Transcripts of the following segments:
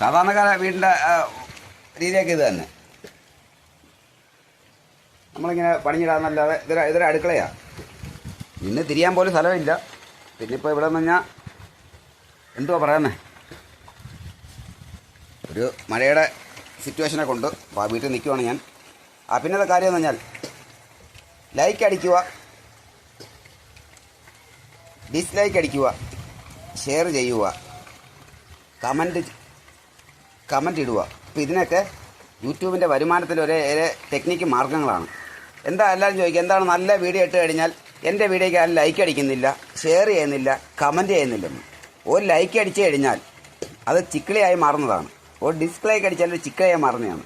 സാധാരണക്കാര വീടിന്റെ രീതിയൊക്കെ ഇത് തന്നെ. നമ്മളിങ്ങനെ പണിഞ്ഞിടാന്നല്ലാതെ ഇതൊരു ഇതൊരു അടുക്കളയാണ് നിന്ന് തിരിയാൻ പോലും സ്ഥലമില്ല. പിന്നെ ഇപ്പോൾ ഇവിടെ നിന്ന് കഴിഞ്ഞാൽ എന്തുവാ പറയുന്നേ? ഒരു മഴയുടെ സിറ്റുവേഷനെ കൊണ്ട് അപ്പോൾ ആ വീട്ടിൽ നിൽക്കുവാണ് ഞാൻ. ആ പിന്നത്തെ കാര്യം എന്ന് പറഞ്ഞാൽ ലൈക്ക് അടിക്കുക ഡിസ്ലൈക്ക് അടിക്കുക ഷെയർ ചെയ്യുക കമന്റ് കമന്റ് ഇടുക. അപ്പോൾ ഇതിനൊക്കെ യൂട്യൂബിന്റെ വരുമാനത്തിന്റെ ഒരേ ടെക്നിക്ക് മാർഗങ്ങളാണ് എന്താ എല്ലാവരും ചോദിക്കുക എന്താണ് നല്ല വീഡിയോ ഇട്ട് കഴിഞ്ഞാൽ എന്റെ വീഡിയോയ്ക്ക് ആരും ലൈക്ക് അടിക്കുന്നില്ല ഷെയർ ചെയ്യുന്നില്ല കമന്റ് ചെയ്യുന്നില്ലെന്ന്. ഒരു ലൈക്ക് അടിച്ചു കഴിഞ്ഞാൽ അത് ചിക്കിളിയായി മാറുന്നതാണ്. ഒരു ഡിസ്പ്ലേക്ക് അടിച്ചാൽ ഒരു ചിക്കിളിയായി മാറുന്നതാണ്.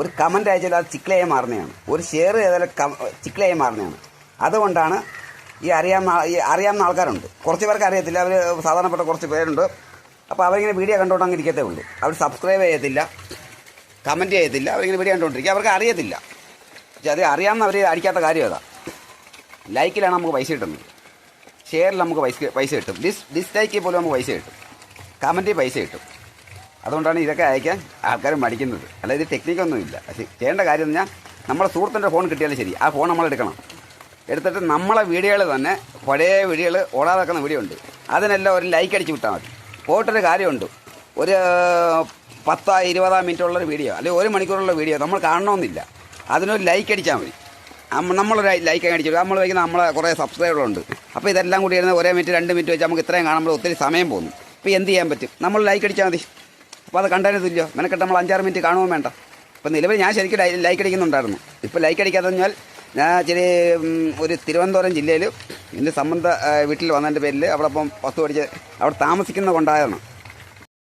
ഒരു കമന്റ് അയച്ചാൽ അത് ചിക്കിളിയായി മാറുന്നതാണ്. ഒരു ഷെയർ ചെയ്താൽ ചിക്കിളിയായി മാറുന്നതാണ്. അതുകൊണ്ടാണ് ഈ അറിയാവുന്ന ഈ അറിയാവുന്ന ആൾക്കാരുണ്ട്. കുറച്ച് പേർക്ക് അറിയത്തില്ല. അവർ സാധാരണപ്പെട്ട കുറച്ച് പേരുണ്ട്. അപ്പോൾ അവരിങ്ങനെ വീഡിയോ കണ്ടുകൊണ്ട് അങ്ങ് ഇരിക്കത്തേ ഉള്ളൂ. അവർ സബ്സ്ക്രൈബ് ചെയ്യത്തില്ല കമന്റ് ചെയ്യത്തില്ല അവരിങ്ങനെ വീഡിയോ കണ്ടുകൊണ്ടിരിക്കുക അവർക്ക് അറിയത്തില്ല. പക്ഷെ അത് അറിയാമെന്ന് അവർ അടിക്കാത്ത കാര്യം അതാ. ലൈക്കിലാണ് നമുക്ക് പൈസ കിട്ടുന്നത്. ഷെയറിൽ നമുക്ക് പൈസ പൈസ കിട്ടും. ഡിസ് ഡിസ്ലൈക്കിൽ പോലും നമുക്ക് പൈസ കിട്ടും. കമന്റിൽ പൈസ കിട്ടും. അതുകൊണ്ടാണ് ഇതൊക്കെ അയക്കാൻ ആൾക്കാർ മടിക്കുന്നത്. അല്ലാതെ ഇത് ടെക്നിക്കൊന്നുമില്ല പക്ഷേ ചെയ്യേണ്ട കാര്യം എന്ന് പറഞ്ഞാൽ നമ്മുടെ സുഹൃത്തിന്റെ ഫോൺ കിട്ടിയാലും ശരി. ആ ഫോൺ നമ്മൾ എടുക്കണം. എടുത്തിട്ട് നമ്മളെ വീഡിയോകൾ തന്നെ പഴയ വീഡിയോകൾ ഓടാതെ വീഡിയോ ഉണ്ട്. അതിനെല്ലാം ഒരു ലൈക്ക് അടിച്ച് വിട്ടാൽ മതി. പോയിട്ടൊരു കാര്യമുണ്ട്. ഒരു പത്താ ഇരുപതോ മിനിറ്റ് ഉള്ളൊരു വീഡിയോ അല്ലെങ്കിൽ ഒരു മണിക്കൂറുള്ള വീഡിയോ നമ്മൾ കാണണമെന്നില്ല. അതിനൊരു ലൈക്ക് അടിച്ചാൽ മതി. നമ്മ- നമ്മളൊരു ലൈക്ക് അടിച്ചു നമ്മൾ വയ്ക്കുന്ന നമ്മളെ കുറേ സബ്സ്ക്രൈബറുണ്ട് അപ്പോൾ ഇതെല്ലാം കൂടി ഇരുന്ന് ഒരേ മിനിറ്റ് രണ്ട് മിനിറ്റ് വെച്ച് നമുക്ക് ഇത്രയും കാണുമ്പോൾ ഒത്തിരി സമയം പോകുന്നു. അപ്പോൾ എന്ത് ചെയ്യാൻ പറ്റും? നമ്മൾ ലൈക്ക് അടിച്ചാൽ മതി. അപ്പോൾ അത് കണ്ടതിന് തുല്യോ മെനക്കെട്ട് നമ്മൾ അഞ്ചാറ് മിനിറ്റ് കാണുകയും വേണ്ട. അപ്പോൾ നിലവിൽ ഞാൻ ശരിക്കും ലൈക്ക് അടിക്കുന്നുണ്ടായിരുന്നു. ഇപ്പോൾ ലൈക്ക് അടിക്കാതെ ഞാൻ ചെറിയ ഒരു തിരുവനന്തപുരം ജില്ലയിൽ എന്റെ സംബന്ധ വീട്ടിൽ വന്നതിന്റെ പേരിൽ അവിടെ ഇപ്പം പത്ത് പഠിച്ച് അവിടെ താമസിക്കുന്ന കൊണ്ടായിരുന്നു.